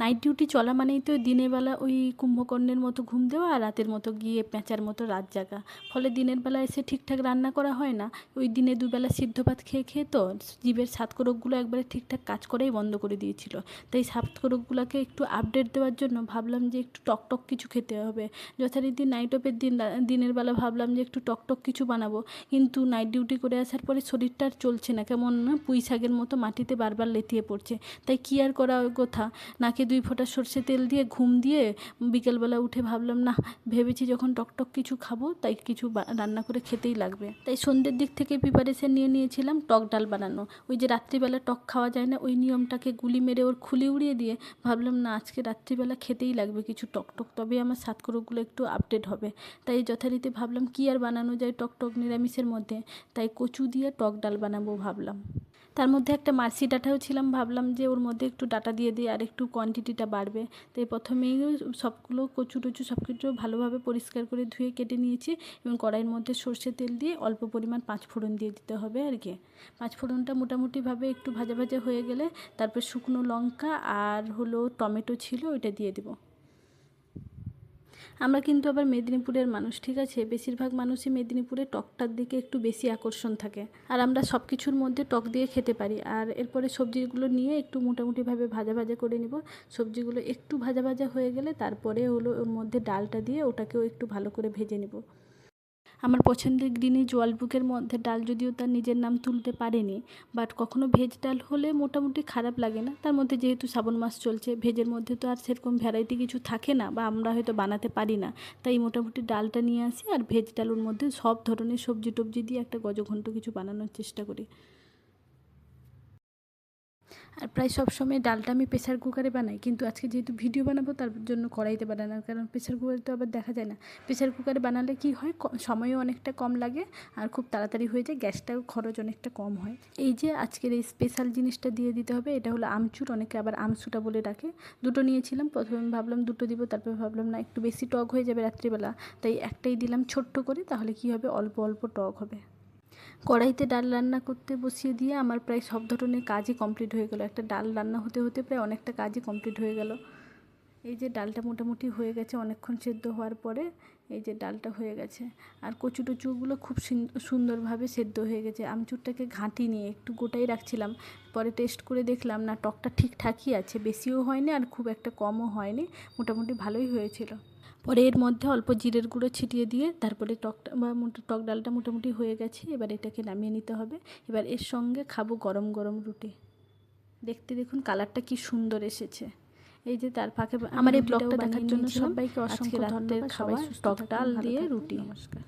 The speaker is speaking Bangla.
নাইট ডিউটি চলা মানেই তো দিনের বেলা ওই কুম্ভকর্ণের মতো ঘুম দেওয়া আর রাতের মতো গিয়ে প্যাঁচার মতো রাত জাগা। ফলে দিনের বেলা এসে ঠিকঠাক রান্না করা হয় না। ওই দিনে দুবেলা সিদ্ধ ভাত খেয়ে খেয়ে তো জীবের সাতকরকগুলো একবারে ঠিকঠাক কাজ করেই বন্ধ করে দিয়েছিল। তাই সাতকরকগুলোকে একটু আপডেট দেওয়ার জন্য ভাবলাম যে একটু টকটক কিছু খেতে হবে। যথারীতি নাইট অফের দিন দিনের বেলা ভাবলাম যে একটু টকটক কিছু বানাবো। কিন্তু নাইট ডিউটি করে আসার পরে শরীরটা আর চলছে না। কেমন পুঁই শাকের মতো মাটিতে বারবার লেতিয়ে পড়ছে। তাই কী আর করা কথা? নাকে দুই ফোঁটা সর্ষে তেল দিয়ে ঘুম দিয়ে বিকেলবেলা উঠে ভাবলাম না ভেবেছি যখন টকটক কিছু খাব, তাই কিছু রান্না করে খেতেই লাগবে। তাই সন্ধ্যের দিক থেকে প্রিপারেশন নিয়ে নিয়েছিলাম টক ডাল বানানো। ওই যে রাত্রিবেলা টক খাওয়া যায় না, ওই নিয়মটাকে গুলি মেরে ওর খুলি উড়িয়ে দিয়ে ভাবলাম, না, আজকে রাত্রিবেলা খেতেই লাগবে কিছু টক টক, তবে আমার সাতকরকগুলো একটু আপডেট হবে। তাই যথারীতি ভাবলাম, কী আর বানানো যায় টক টক নিরামিষের মধ্যে? তাই কচু দিয়ে টক ডাল বানাবো ভাবলাম। তার মধ্যে একটা মার্সি ডাটাও ছিলাম, ভাবলাম যে ওর মধ্যে একটু ডাটা দিয়ে দিই আর একটু কোয়ান্টিটিটা বাড়বে। তাই প্রথমেই সবগুলো কচু টচু সব কিছু ভালোভাবে পরিষ্কার করে ধুয়ে কেটে নিয়েছি এবং কড়াইয়ের মধ্যে সর্ষে তেল দিয়ে অল্প পরিমাণ পাঁচ ফোড়ন দিয়ে দিতে হবে আর কি। পাঁচ ফোড়নটা মোটামুটিভাবে একটু ভাজা ভাজা হয়ে গেলে তারপর শুকনো লঙ্কা আর হলো টমেটো ছিল ওইটা দিয়ে দেবো। আমরা কিন্তু আবার মেদিনীপুরের মানুষ, ঠিক আছে? বেশিরভাগ মানুষই মেদিনীপুরে টকটার দিকে একটু বেশি আকর্ষণ থাকে। আর আমরা সব কিছুর মধ্যে টক দিয়ে খেতে পারি। আর এরপরে সবজিগুলো নিয়ে একটু মোটামুটিভাবে ভাজা ভাজা করে নিব। সবজিগুলো একটু ভাজা ভাজা হয়ে গেলে তারপরে হলো ওর মধ্যে ডালটা দিয়ে ওটাকেও একটু ভালো করে ভেজে নেব। আমার পছন্দের গ্রিনি জলবুকের মধ্যে ডাল যদিও তার নিজের নাম তুলতে পারেনি বাট কখনো ভেজ ডাল হলে মোটামুটি খারাপ লাগে না। তার মধ্যে যেহেতু শ্রাবণ মাস চলছে, ভেজের মধ্যে তো আর সেরকম ভ্যারাইটি কিছু থাকে না বা আমরা হয়তো বানাতে পারি না। তাই মোটামুটি ডালটা নিয়ে আসি আর ভেজ ডালের মধ্যে সব ধরনের সবজি টবজি দিয়ে একটা গজঘণ্ট কিছু বানানোর চেষ্টা করি। আর প্রায় সব সময় ডালটা আমি প্রেসার কুকারে বানাই। কিন্তু আজকে যেহেতু ভিডিও বানাবো, তার জন্য কড়াইতে বানানোর কারণ প্রেসার কুকারে তো আবার দেখা যায় না। প্রেসার কুকারে বানালে কি হয়? সময়ও অনেকটা কম লাগে আর খুব তাড়াতাড়ি হয়ে যায়। গ্যাসটাও খরচ অনেকটা কম হয়। এই যে আজকের এই স্পেশাল জিনিসটা দিয়ে দিতে হবে, এটা হলো আমচুর। অনেকে আবার আমসুটা বলে ডাকে। দুটো নিয়েছিলাম। প্রথমে ভাবলাম দুটো দিব, তারপর ভাবলাম, না, একটু বেশি টক হয়ে যাবে রাত্রিবেলা। তাই একটাই দিলাম ছোট্ট করে, তাহলে কি হবে? অল্প অল্প টক হবে। কড়াইতে ডাল রান্না করতে বসিয়ে দিয়ে আমার প্রায় সব ধরনের কাজই কমপ্লিট হয়ে গেলো। একটা ডাল রান্না হতে হতে প্রায় অনেকটা কাজই কমপ্লিট হয়ে গেল। এই যে ডালটা মোটামুটি হয়ে গেছে অনেকক্ষণ সেদ্ধ হওয়ার পরে এই যে ডালটা হয়ে গেছে। আর কচু টচুগুলো খুব সুন- সুন্দরভাবে সেদ্ধ হয়ে গেছে। আমচুরটাকে ঘাঁটি নিয়ে একটু গোটাই রাখছিলাম। পরে টেস্ট করে দেখলাম, না, টকটা ঠিকঠাকই আছে। বেশিও হয়নি আর খুব একটা কমও হয়নি। মোটামুটি ভালোই হয়েছিল। পরে এর মধ্যে অল্প জিরের গুঁড়ো ছিটিয়ে দিয়ে তারপরে টকটা বা টক ডালটা মোটামুটি হয়ে গেছে এবার এটাকে নামিয়ে নিতে হবে। এবার এর সঙ্গে খাব গরম গরম রুটি। দেখতে দেখুন কালারটা কি সুন্দর এসেছে। এই যে তার ফাঁকে আমার এই ব্লগটা দেখার জন্য সবাইকে অসংখ্য ধন্যবাদ সবাই টক ডাল দিয়ে রুটি। নমস্কার।